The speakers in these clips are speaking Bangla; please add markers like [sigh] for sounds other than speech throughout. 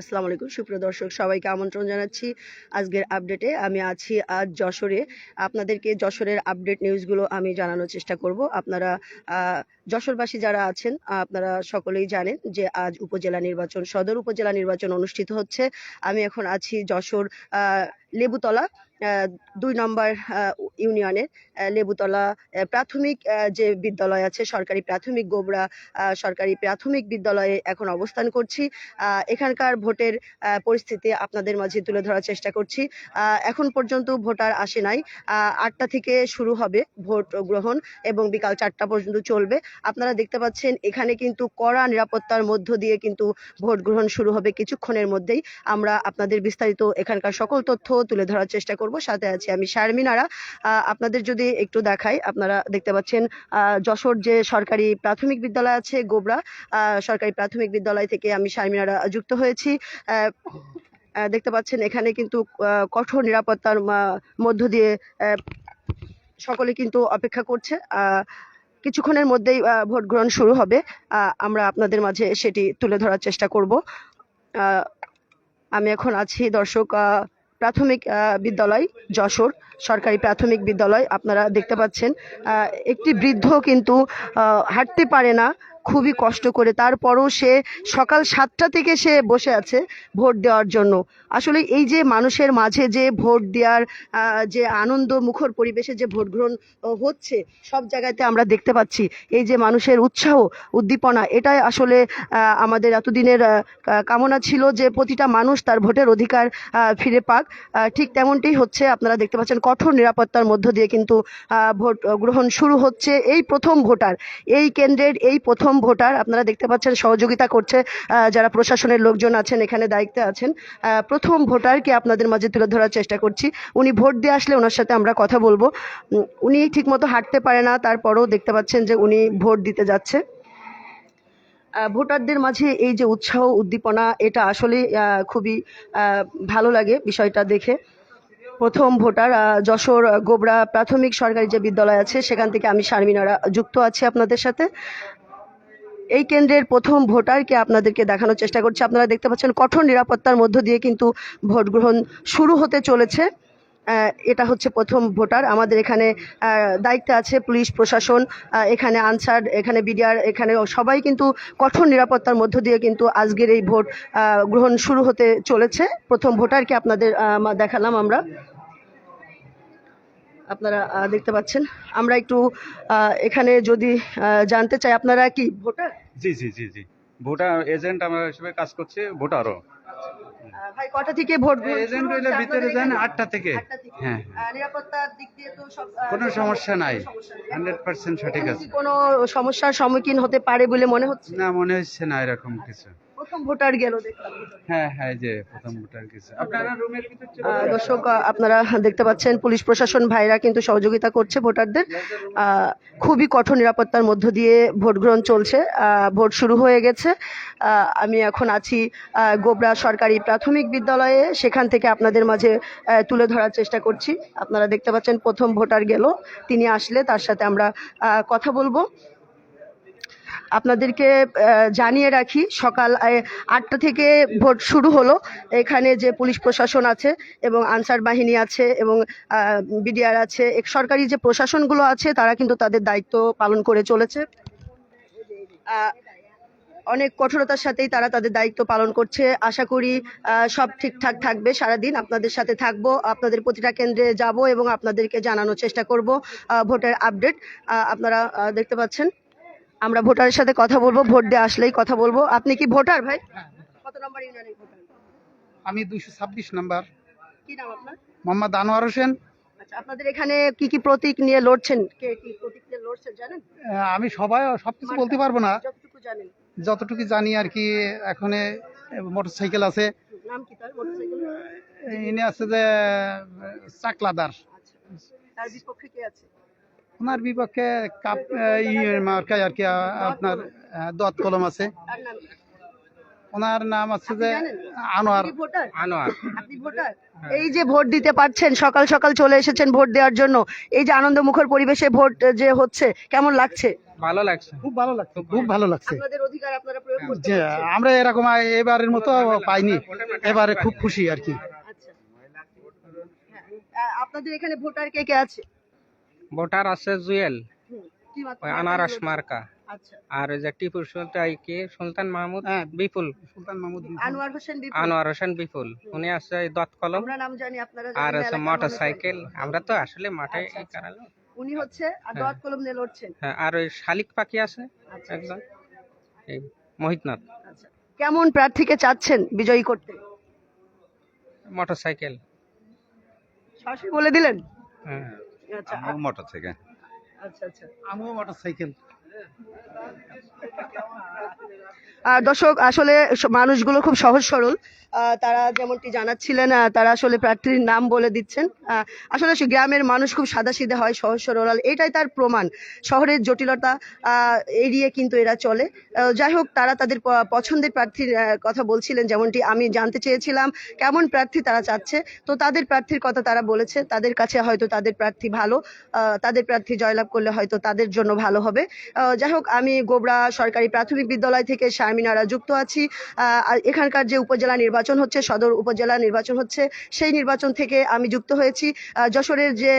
আসসালামু আলাইকুম। সুপ্রিয় দর্শক, সবাইকে আমন্ত্রণ জানাচ্ছি। আজকের আপডেটে আমি আছি আজ যশোরে। আপনাদেরকে যশোরের আপডেট নিউজগুলো আমি জানানোর চেষ্টা করব। আপনারা যশোরবাসী যারা আছেন, আপনারা সকলেই জানেন যে আজ উপজেলা নির্বাচন, সদর উপজেলা নির্বাচন অনুষ্ঠিত হচ্ছে। আমি এখন আছি যশোর লেবুতলা দুই নম্বর ইউনিয়নের লেবুতলা প্রাথমিক যে বিদ্যালয় আছে, সরকারি প্রাথমিক, গোবরা সরকারি প্রাথমিক বিদ্যালয়ে এখন অবস্থান করছি। এখানকার ভোটের পরিস্থিতি আপনাদের মাঝে তুলে ধরার চেষ্টা করছি। এখন পর্যন্ত ভোটার আসে নাই। আটটা থেকে শুরু হবে ভোট গ্রহণ এবং বিকাল চারটা পর্যন্ত চলবে। আপনারা দেখতে পাচ্ছেন, এখানে কিন্তু কড়া নিরাপত্তার মধ্য দিয়ে কিন্তু ভোট গ্রহণ শুরু হবে কিছুক্ষণের মধ্যেই। আমরা আপনাদের বিস্তারিত এখানকার সকল তথ্য তুলে ধরার চেষ্টা করব। সাথে আছি আমি শারমিনারা আপনাদের যদি একটু দেখাই, আপনারা দেখতে পাচ্ছেন যশোর যে সরকারি প্রাথমিক বিদ্যালয় আছে, গোবরা সরকারি প্রাথমিক বিদ্যালয় থেকে আমি শারমিনারা যুক্ত হয়েছি। দেখতে পাচ্ছেন, এখানে কিন্তু কঠোর নিরাপত্তার মধ্য দিয়ে সকলে কিন্তু অপেক্ষা করছে। কিছুক্ষণের মধ্যেই ভোট গ্রহণ শুরু হবে। আমরা আপনাদের মাঝে সেটি তুলে ধরার চেষ্টা করব। আমি এখন আছি দর্শক প্রাথমিক বিদ্যালয় যশোর। সরকারি প্রাথমিক বিদ্যালয় আপনারা দেখতে পাচ্ছেন। একটি বৃদ্ধ কিন্তু হাঁটতে পারে না, খুবই কষ্ট করে। তারপরও সে সকাল সাতটা থেকে সে বসে আছে ভোট দেওয়ার জন্য। আসলে এই যে মানুষের মাঝে যে ভোট দেওয়ার যে আনন্দ মুখর পরিবেশে যে ভোট গ্রহণ হচ্ছে, সব জায়গাতে আমরা দেখতে পাচ্ছি। এই যে মানুষের উৎসাহ, উদ্দীপনা, এটাই আসলে আমাদের এতদিনের কামনা ছিল যে প্রতিটা মানুষ তার ভোটের অধিকার ফিরে পাক। ঠিক তেমনটি হচ্ছে আপনারা দেখতে পাচ্ছেন। কঠোর নিরাপত্তার মধ্য দিয়ে কিন্তু ভোট গ্রহণ শুরু হচ্ছে। এই প্রথম ভোটার, এই কেন্দ্রের এই প্রথম ভোটার আপনারা দেখতে পাচ্ছেন সহযোগিতা করছে যারা প্রশাসনের লোকজন আছেন, এখানে দায়িত্বে আছেন প্রথম ভোটারকে আপনাদের মাঝে তুলে ধরার চেষ্টা করছি। উনি ভোট দিয়ে আসলে ওনার সাথে আমরা কথা বলব। উনি ঠিকমতো হাঁটতে পারে না, তারপরও দেখতে পাচ্ছেন যে উনি ভোট দিতে যাচ্ছে। ভোটারদের মাঝে এই যে উৎসাহ, উদ্দীপনা, এটা আসলে খুবই ভালো লাগে বিষয়টা দেখে। প্রথম ভোটার যশোর গোবরা প্রাথমিক সরকারি যে বিদ্যালয় আছে, সেখান থেকে আমি শারমিনারা যুক্ত আছি আপনাদের সাথে। এই কেন্দ্রের প্রথম ভোটারকে আপনাদেরকে দেখানোর চেষ্টা করছি। আপনারা দেখতে পাচ্ছেন কঠোর নিরাপত্তার মধ্য দিয়ে কিন্তু ভোট গ্রহণ শুরু হতে চলেছে। এটা হচ্ছে প্রথম ভোটার। আমাদের এখানে দায়িত্বে আছে পুলিশ, প্রশাসন এখানে আনসার, এখানে বিডিআর, এখানে সবাই কিন্তু কঠোর নিরাপত্তার মধ্য দিয়ে কিন্তু আজকের এই ভোট গ্রহণ শুরু হতে চলেছে। প্রথম ভোটারকে আপনাদের দেখালাম আমরা। আপনারা দেখতে পাচ্ছেন। আমরা একটু এখানে যদি জানতে চাই, আপনারা কি ভোটার? জি জি জি জি। ভোটার এজেন্ট আমরা হিসেবে কাজ করছি ভোটারও। ভাই কটা থেকে ভোট এজেন্ট হইলে ভিতরে যান আটটা থেকে। হ্যাঁ নিরাপত্তার দিক দিয়ে তো সব কোনো সমস্যা নাই। কোনো সমস্যা নেই। হান্ড্রেড পার্সেন্ট সঠিক আছে। কোনো সমস্যার সম্মুখীন হতে পারে বলে মনে হচ্ছে? না মনে হচ্ছে না এরকম কিছু। প্রথম ভোটার গেল দেখলাম হ্যাঁ হ্যাঁ যে প্রথম ভোটার কিছু আপনারা রুমের ভিতর চলে আহ, যান। দর্শক আপনারা দেখতে পাচ্ছেন পুলিশ প্রশাসন ভাইরা কিন্তু সহযোগিতা করছে ভোটারদের। খুবই কঠোর নিরাপত্তার মধ্য দিয়ে ভোট গ্রহণ চলছে। ভোট শুরু হয়ে গেছে। আমি এখন আছি গোবরা সরকারি প্রাথমিক বিদ্যালয়ে। সেখান থেকে আপনাদের মাঝে তুলে ধরার চেষ্টা করছি। আপনারা দেখতে পাচ্ছেন প্রথম ভোটার গেল। তিনি আসলে তার সাথে আমরা কথা বলব। আপনাদেরকে জানিয়ে রাখি, সকাল আটটা থেকে ভোট শুরু হলো। এখানে যে পুলিশ প্রশাসন আছে এবং আনসার বাহিনী আছে এবং বিডিআর আছে, এক সরকারি যে প্রশাসনগুলো আছে, তারা কিন্তু তাদের দায়িত্ব পালন করে চলেছে। অনেক কঠোরতার সাথেই তারা তাদের দায়িত্ব পালন করছে। আশা করি সব ঠিকঠাক থাকবে। সারাদিন আপনাদের সাথে থাকব, আপনাদের প্রতিটা কেন্দ্রে যাব এবং আপনাদেরকে জানানোর চেষ্টা করব ভোটের আপডেট। আপনারা দেখতে পাচ্ছেন। আমরা ভোটারের সাথে কথা বলব ভোট দিয়ে আসলেই কথা বলব। আপনি কি ভোটার ভাই? কত নম্বর ইউনিয়নের ভোটার? আমি দুইশো ছাব্বিশ নাম্বার। কি নাম আপনার? মোহাম্মদ আনোয়ার হোসেন। আচ্ছা আপনাদের এখানে কি কি প্রতীক নিয়ে লড়ছেন? কে কি প্রতীক নিয়ে লড়ছেন জানেন? আমি সবাই সবকিছু বলতে পারব না। যতটুকু জানেন। যতটুকু জানি আর কি এখানে মোটর সাইকেল আছে। নাম কি তার মোটরসাইকেল? এনে আছে যে চাকলাদার। আচ্ছা। তার বিপক্ষে কে আছে? ওনার বিপক্ষে কাপ মার্কায় আর কি আপনার দত কলম আছে? ওনার নাম আছে যে আনোয়ার। আনোয়ার। এই যে ভোট দিতে পারছেন সকাল সকাল চলে এসেছেন ভোট দেওয়ার জন্য এই যে আনন্দমুখর পরিবেশে ভোট যে হচ্ছে কেমন লাগছে? ভালো লাগছে। খুব ভালো লাগছে। খুব ভালো লাগছে। আপনাদের অধিকার আপনারা প্রয়োগ করতে যে পারছেন। আমরা এরকম এবারের মতো পাইনি। এবারে খুব খুশি আর কি। আচ্ছা। হ্যাঁ, আপনাদের এখানে ভোটার কে কে আছে? ভোটার আছে জুয়েল আনারস মার্কা। আচ্ছা। আর ওই যে টিপু সুলতান কে? সুলতান মাহমুদ? হ্যাঁ। বিপুল। সুলতান মাহমুদ আনোয়ার হোসেন বিপুল। আনোয়ার হোসেন বিপুল। উনি আছে এই দত কলম। আমরা নাম জানি আপনারা আর আছে এলাকার মোটর সাইকেল আমরা তো আসলে মাঠে আচ্ছা, এই আচ্ছা। কারণে। উনি হচ্ছে আর হ্যাঁ। কলম নিয়ে লড়ছেন। হ্যাঁ আর ওই শালিক পাখি আছে আচ্ছা একজন। এই মোহিতনাথ আচ্ছা। কেমন প্রার্থীকে চাচ্ছেন বিজয়ী করতে? মোটর সাইকেল সরাসরি বলে দিলেন? হ্যাঁ। আচ্ছা মোটর থেকে। আচ্ছা আচ্ছা। আমিও মোটর সাইকেল। আহ, দর্শক আসলে মানুষগুলো খুব সহজ সরল। তারা যেমনটি জানাচ্ছিলেন তারা আসলে প্রার্থীর নাম বলে দিচ্ছেন। আসলে সে গ্রামের মানুষ খুব সাদাসিধে হয়, সহজ সরল। এটাই তার প্রমাণ। শহরের জটিলতা এড়িয়ে কিন্তু এরা চলে। যাই হোক, তারা তাদের পছন্দের প্রার্থীর কথা বলছিলেন, যেমনটি আমি জানতে চেয়েছিলাম। কেমন প্রার্থী তারা চাচ্ছে? তো তাদের প্রার্থীর কথা তারা বলেছে। তাদের কাছে হয়তো তাদের প্রার্থী ভালো তাদের প্রার্থী জয়লাভ করলে হয়তো তাদের জন্য ভালো হবে। যাই হোক, আমি গোবরা সরকারি প্রাথমিক বিদ্যালয় থেকে শারমিনারা যুক্ত আছি। এখানকার যে উপজেলা নির্বাচন হচ্ছে, সদর উপজেলা নির্বাচন হচ্ছে, সেই নির্বাচন থেকে আমি যুক্ত হয়েছি। যশোরের যে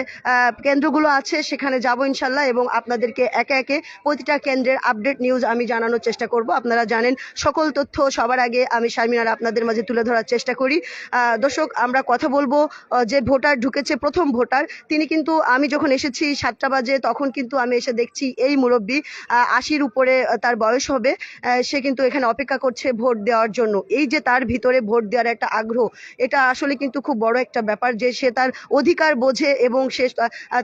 কেন্দ্রগুলো আছে, সেখানে যাব ইনশাল্লাহ এবং আপনাদেরকে একে একে প্রতিটা কেন্দ্রের আপডেট নিউজ আমি জানানোর চেষ্টা করব। আপনারা জানেন, সকল তথ্য সবার আগে আমি শারমিনারা আপনাদের মাঝে তুলে ধরার চেষ্টা করি। দর্শক, আমরা কথা বলব যে ভোটার ঢুকেছে, প্রথম ভোটার, তিনি কিন্তু আমি যখন এসেছি সাতটা বাজে, তখন কিন্তু আমি এসে দেখছি এই মুরব্বী আশির উপরে তার বয়স হবে। সে কিন্তু এখানে অপেক্ষা করছে ভোট দেওয়ার জন্য। এই যে তার ভিতরে ভোট দেওয়ার একটা আগ্রহ, এটা আসলে কিন্তু খুব বড় একটা ব্যাপার যে সে তার অধিকার বোঝে এবং সে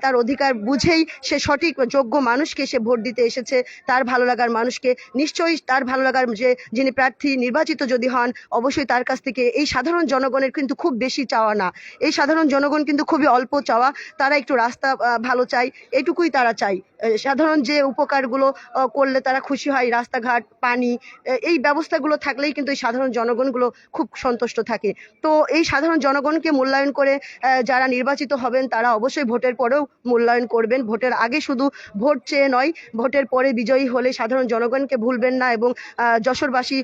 তার অধিকার বুঝেই সে সঠিক যোগ্য মানুষকে সে ভোট দিতে এসেছে। তার ভালো লাগার মানুষকে নিশ্চয়ই তার ভালো লাগার যে, যিনি প্রার্থী নির্বাচিত যদি হন, অবশ্যই তার কাছ থেকে এই সাধারণ জনগণের কিন্তু খুব বেশি চাওয়া না। এই সাধারণ জনগণ কিন্তু খুবই অল্প চাওয়া, তারা একটু রাস্তা ভালো চাই এটুকুই তারা চাই সাধারণ যে উপকারগুলো করলে তারা খুশি হয়, রাস্তাঘাট, পানি এই ব্যবস্থাগুলো থাকলেই কিন্তু এই সাধারণ জনগণগুলো খুব সন্তুষ্ট থাকে। তো এই সাধারণ জনগণকে মূল্যায়ন করে যারা নির্বাচিত হবেন, তারা অবশ্যই ভোটের পরেও মূল্যায়ন করবেন। ভোটের আগে শুধু ভোট চেয়ে নয়, ভোটের পরে বিজয়ী হলে সাধারণ জনগণকে ভুলবেন না এবং যশোরবাসী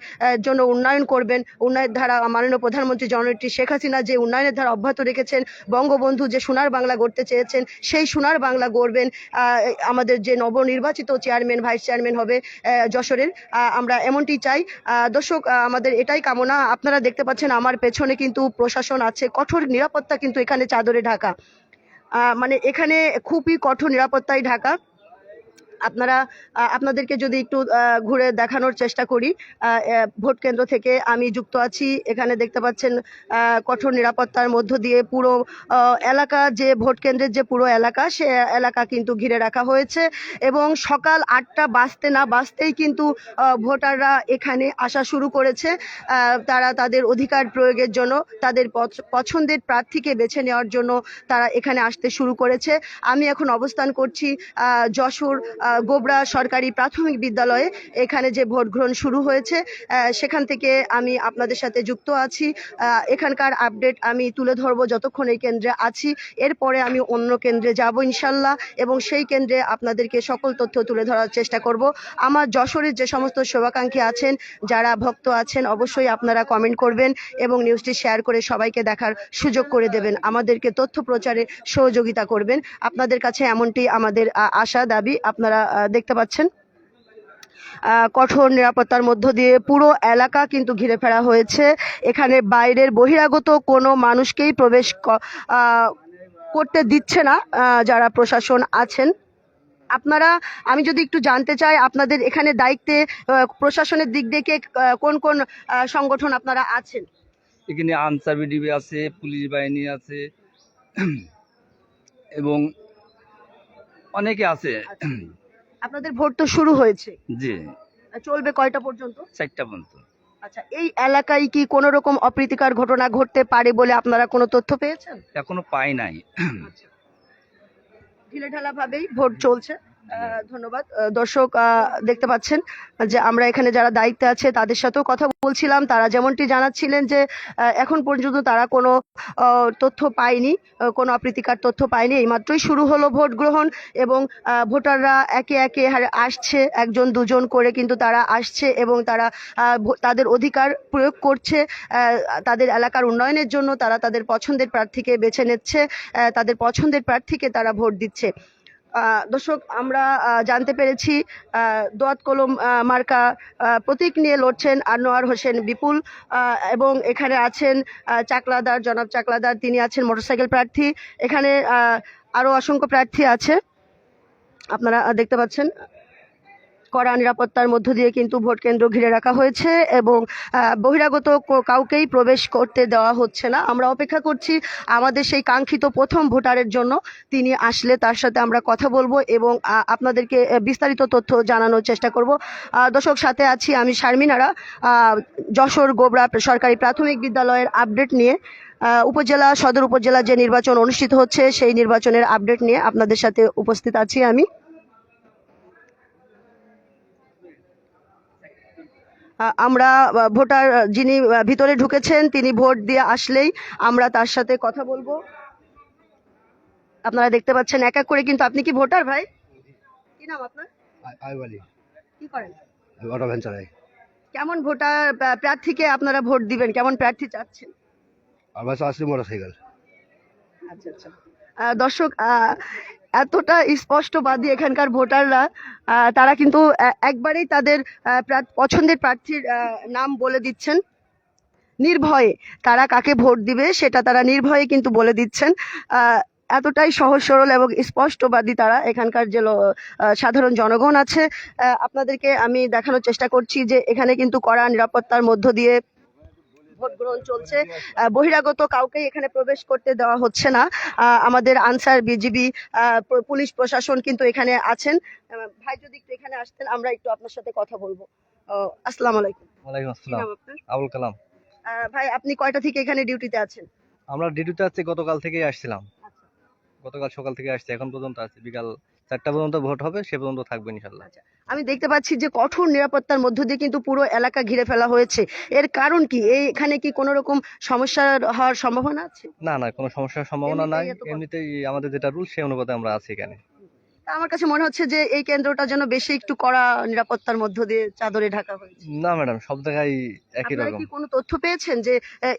জন্য উন্নয়ন করবেন। উন্নয়নের ধারা মাননীয় প্রধানমন্ত্রী জননেত্রী শেখ হাসিনা যে উন্নয়নের ধারা অব্যাহত রেখেছেন, বঙ্গবন্ধু যে সোনার বাংলা গড়তে চেয়েছেন, সেই সোনার বাংলা গড়বেন। আমাদের যে নবনির্বাচিত চেয়ারম্যান, ভাইস চেয়ারম্যান হবে যশোরের। আমরা এমনটি চাই। দর্শক আমাদের এটাই কামনা। আপনারা দেখতে পাচ্ছেন, আমার পেছনে কিন্তু প্রশাসন আছে। কঠোর নিরাপত্তা কিন্তু এখানে চাদরে ঢাকা। মানে এখানে খুবই কঠোর নিরাপত্তায় ঢাকা। আপনারা আপনাদেরকে যদি একটু ঘুরে দেখানোর চেষ্টা করি ভোট কেন্দ্র থেকে আমি যুক্ত আছি। এখানে দেখতে পাচ্ছেন কঠোর নিরাপত্তার মধ্য দিয়ে পুরো এলাকা যে ভোট কেন্দ্রের যে পুরো এলাকা, সে এলাকা কিন্তু ঘিরে রাখা হয়েছে এবং সকাল আটটা বাজতে না বাজতেই কিন্তু ভোটাররা এখানে আসা শুরু করেছে। তারা তাদের অধিকার প্রয়োগের জন্য, তাদের পছ- পছন্দের প্রার্থীকে বেছে নেওয়ার জন্য তারা এখানে আসতে শুরু করেছে। আমি এখন অবস্থান করছি যশোর গোবরা সরকারি প্রাথমিক বিদ্যালয়ে এখানে যে ভোট গ্রহণ শুরু হয়েছে সেখান থেকে আমি আপনাদের সাথে যুক্ত আছি। এখানকার আপডেট আমি তুলে ধরবো যতক্ষণ এই কেন্দ্রে আছি। এরপরে আমি অন্য কেন্দ্রে যাব ইনশাল্লাহ এবং সেই কেন্দ্রে আপনাদেরকে সকল তথ্য তুলে ধরার চেষ্টা করব। আমার যশোরের যে সমস্ত শুভাকাঙ্ক্ষী আছেন, যারা ভক্ত আছেন, অবশ্যই আপনারা কমেন্ট করবেন এবং নিউজটি শেয়ার করে সবাইকে দেখার সুযোগ করে দেবেন। আমাদেরকে তথ্য প্রচারে সহযোগিতা করবেন। আপনাদের কাছে এমনটি আমাদের আশা, দাবি। আপনারা দেখতে পাচ্ছেন। কঠোর নিরাপত্তার মধ্য দিয়ে পুরো এলাকা কিন্তু ঘিরে ফেলা হয়েছে। এখানে বাইরের বহিরাগত কোনো মানুষকেই প্রবেশ করতে দিচ্ছে না যারা প্রশাসন আছেন। আপনারা আমি যদি একটু জানতে চাই আপনাদের এখানে দায়িত্বে প্রশাসনের দিক থেকে কোন কোন সংগঠন আপনারা আছেন? এখানে আনসার বিডিবি আছে পুলিশ বাহিনী আছে [clears throat] এবং অনেকে আছে। আপনাদের ভোট তো শুরু হয়েছে। জি। চলবে কয়টা পর্যন্ত? চারটা পর্যন্ত। আচ্ছা এই এলাকায় কি কোন রকম অপ্রীতিকর ঘটনা ঘটতে পারে বলে আপনারা কোনো তথ্য পেয়েছেন? এখনও পাই নাই। ঢিলেঢালা ভাবেই ভোট চলছে। ধন্যবাদ। দর্শক দেখতে পাচ্ছেন যে আমরা এখানে যারা দায়িত্বে আছে তাদের সাথেও কথা বলছিলাম। তারা যেমনটি জানাচ্ছিলেন যে এখন পর্যন্ত তারা কোনো তথ্য পায়নি কোনো অপ্রীতিকর তথ্য পায়নি। এইমাত্রই শুরু হলো ভোট গ্রহণ এবং ভোটাররা একে একে আসছে একজন দুজন করে কিন্তু তারা আসছে এবং তারা তাদের অধিকার প্রয়োগ করছে তাদের এলাকার উন্নয়নের জন্য তারা তাদের পছন্দের প্রার্থীকে বেছে নিচ্ছে তাদের পছন্দের প্রার্থীকে তারা ভোট দিচ্ছে। দর্শক, আমরা জানতে পেরেছি দোয়াত কলম মার্কা প্রতীক নিয়ে লড়ছেন আনোয়ার হোসেন বিপুল এবং এখানে আছেন চাকলাদার, জনাব চাকলাদার, তিনি আছেন মোটরসাইকেল প্রার্থী। এখানে আরও আরও অসংখ্য প্রার্থী আছে। আপনারা দেখতে পাচ্ছেন কড়া নিরাপত্তার মধ্য দিয়ে কিন্তু ভোট কেন্দ্র ঘিরে রাখা হয়েছে এবং বহিরাগত কাউকেই প্রবেশ করতে দেওয়া হচ্ছে না। আমরা অপেক্ষা করছি আমাদের সেই কাঙ্ক্ষিত প্রথম ভোটারের জন্য। তিনি আসলে তার সাথে আমরা কথা বলব এবং আপনাদেরকে বিস্তারিত তথ্য জানানোর চেষ্টা করব। দর্শক, সাথে আছি আমি শারমিনারা। যশোর গোবরা সরকারি প্রাথমিক বিদ্যালয়ের আপডেট নিয়ে উপজেলা, সদর উপজেলা যে নির্বাচন অনুষ্ঠিত হচ্ছে সেই নির্বাচনের আপডেট নিয়ে আপনাদের সাথে উপস্থিত আছি আমি। আমরা ভোটার যিনি ভিতরে ঢুকেছেন তিনি ভোট দিয়ে আসলেই আমরা তার সাথে কথা বলব। আপনারা দেখতে পাচ্ছেন এক এক করে কিন্তু আপনি কি ভোটার ভাই? কি নাম আপনার? কি করেন? অটো ভ্যান চালাই কেমন ভোটার প্রার্থীকে আপনারা ভোট দিবেন? কেমন প্রার্থী চাচ্ছেন? আমার মোটরসাইকেল। আচ্ছা আচ্ছা। দর্শক এতটা স্পষ্টবাদী এখানকার ভোটাররা তারা কিন্তু একবারেই তাদের পছন্দের প্রার্থীর নাম বলে দিচ্ছেন। নির্ভয়ে তারা কাকে ভোট দিবে সেটা তারা নির্ভয়ে কিন্তু বলে দিচ্ছেন। এতটাই সহজ, সরল এবং স্পষ্টবাদী তারা এখানকার যে সাধারণ জনগণ আছে। আপনাদেরকে আমি দেখানোর চেষ্টা করছি যে এখানে কিন্তু কড়া নিরাপত্তার মধ্য দিয়ে ভোট গ্রহণ চলছে বহিরাগত কাউকে এখানে প্রবেশ করতে দেওয়া হচ্ছে না। আমাদের আনসার বিজিবি পুলিশ প্রশাসন কিন্তু এখানে আছেন। ভাই যদি একটু এখানে আসতেন আমরা একটু আপনার সাথে কথা বলব। আসসালামু আলাইকুম। ওয়ালাইকুম আসসালাম। আবুল কালাম। আহ, ভাই আপনি কয়টা থেকে এখানে ডিউটিতে আছেন? আমরা ডিউটিতে আছি গতকাল থেকেই আসছিলাম। আচ্ছা। গতকাল সকাল থেকে আসছি এখন পর্যন্ত আছি বিকাল চারটা পর্যন্ত ভোট হবে সে পর্যন্ত থাকবে ইনশাল্লাহ। আমি দেখতে পাচ্ছি যে কঠোর নিরাপত্তার মধ্য দিয়ে কিন্তু পুরো এলাকা ঘিরে ফেলা হয়েছে। এর কারণ কি? এই এখানে কি কোনো রকম সমস্যা হওয়ার সম্ভাবনা আছে? না না কোনো সমস্যার সম্ভাবনা নাই। এমনিতেই আমাদের যেটা রুল সেই অনুপাতে আমরা আছি এখানে। আমার কাছে মনে হচ্ছে যে এই কেন্দ্রটা যেন বেশি একটু কড়া নিরাপত্তার মধ্য দিয়ে চাদরে ঢাকা হয়েছে। না ম্যাডাম সব জায়গায় একই রকম। কি কোনো তথ্য পেয়েছেন যে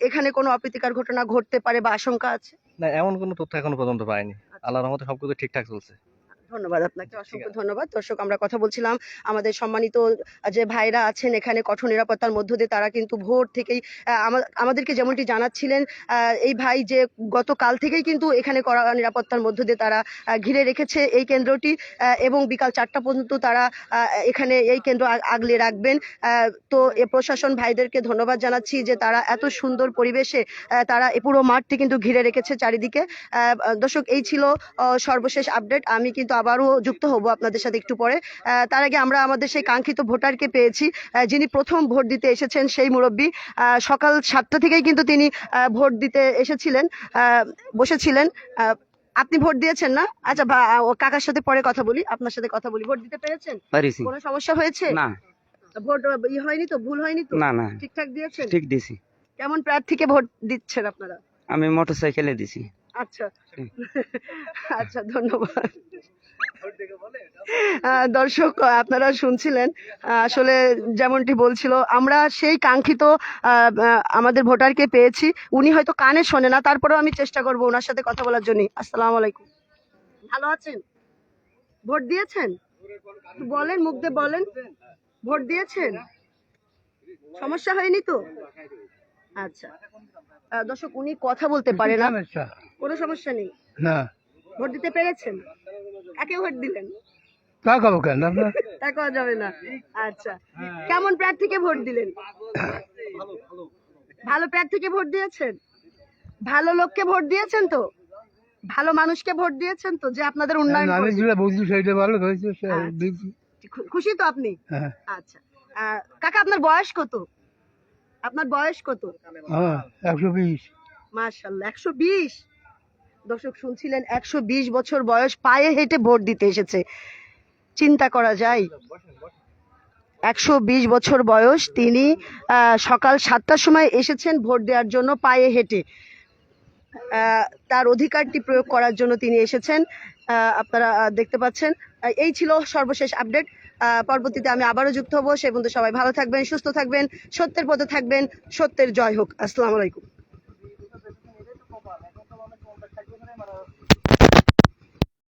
এখানে কোনো অপ্রীতিকর ঘটনা ঘটতে পারে বা আশঙ্কা আছে? না এমন কোনো তথ্য এখনও পর্যন্ত পাইনি। আল্লাহর রহমতে সবকিছু ঠিকঠাক চলছে। ধন্যবাদ আপনাকে অসংখ্য ধন্যবাদ। দর্শক আমরা কথা বলছিলাম আমাদের সম্মানিত যে ভাইরা আছেন এখানে কঠোর নিরাপত্তার মধ্য দিয়ে তারা কিন্তু ভোর থেকেই আমাদেরকে যেমনটি জানাচ্ছিলেন এই ভাই যে গতকাল থেকেই কিন্তু এখানে করা নিরাপত্তার মধ্য দিয়ে তারা ঘিরে রেখেছে এই কেন্দ্রটি এবং বিকাল চারটা পর্যন্ত তারা এখানে এই কেন্দ্র আগলে রাখবেন। তো এ প্রশাসন ভাইদেরকে ধন্যবাদ জানাচ্ছি যে তারা এত সুন্দর পরিবেশে তারা এই পুরো মাঠটি কিন্তু ঘিরে রেখেছে চারিদিকে। দর্শক এই ছিল সর্বশেষ আপডেট। আমি কিন্তু আবারও যুক্ত হব আপনাদের সাথে একটু পরে। তার আগে আমরা আমাদের সেই কাঙ্ক্ষিত ভোটারকে পেয়েছি যিনি প্রথম ভোট দিতে এসেছেন সেই মুরব্বী। সকাল সাতটা থেকেই কিন্তু তিনি ভোট দিতে এসেছিলেন বসেছিলেন। আপনি ভোট দিয়েছেন না? আচ্ছা কাকার সাথে পরে কথা বলি আপনার সাথে কথা বলি। ভোট দিতে পেরেছেন? কোনো সমস্যা হয়েছে? না। ভোট ই হয়নি তো? ভুল হয়নি তো? না না। ঠিকঠাক দিয়েছেন? ঠিক দিছি। কেমন প্রার্থীকে ভোট দিচ্ছেন আপনারা? আমি মোটর সাইকেলে দিছি। আচ্ছা। আচ্ছা ধন্যবাদ। দর্শক আপনারা শুনছিলেন। আসলে যেমনটি বলছিল আমরা সেই কাঙ্ক্ষিত আমাদের ভোটারকে পেয়েছি। উনি হয়তো কানে শোনে না তারপরেও আমি চেষ্টা করব ওনার সাথে কথা বলার জন্য আসসালামু আলাইকুম। ভালো আছেন? ভোট দিয়েছেন? বলেন মুখ দিয়ে বলেন। ভোট দিয়েছেন? সমস্যা হয়নি তো? আচ্ছা। দর্শক উনি কথা বলতে পারে না। কোনো সমস্যা নেই। না। ভোট দিতে পেরেছেন? কাকে ভোট কেন? আপনার তা করা যাবে না। আচ্ছা। কেমন প্রার্থীকে ভোট দিলেন? ভালো প্রার্থীকে ভোট দিয়েছেন? ভালো লোককে ভোট দিয়েছেন তো? ভালো মানুষকে ভোট দিয়েছেন তো যে আপনাদের উন্নয়ন আমি করবে? যেটা বুঝছি সেইটা ভালো হয়েছে সে আচ্ছা। খু- খুশি তো আপনি? হ্যাঁ। আচ্ছা। আহ, কাকা আপনার বয়স কত? আপনার বয়স কত? হ্যাঁ একশো বিশ। মার্শাল্লাহ একশো বিশ? দর্শক শুনছিলেন, একশো বিশ বছর বয়স, পায়ে হেঁটে ভোট দিতে এসেছে। চিন্তা করা যায়। একশো বিশ বছর বয়স, তিনি সকাল সাতটার সময় এসেছেন ভোট দেওয়ার জন্য পায়ে হেঁটে। তার অধিকারটি প্রয়োগ করার জন্য তিনি এসেছেন। আপনারা দেখতে পাচ্ছেন। এই ছিল সর্বশেষ আপডেট। পরবর্তীতে আমি আবারও যুক্ত হব। সে পর্যন্ত সবাই ভালো থাকবেন, সুস্থ থাকবেন, সত্যের পথে থাকবেন, সত্যের জয় হোক। আসসালামু আলাইকুম।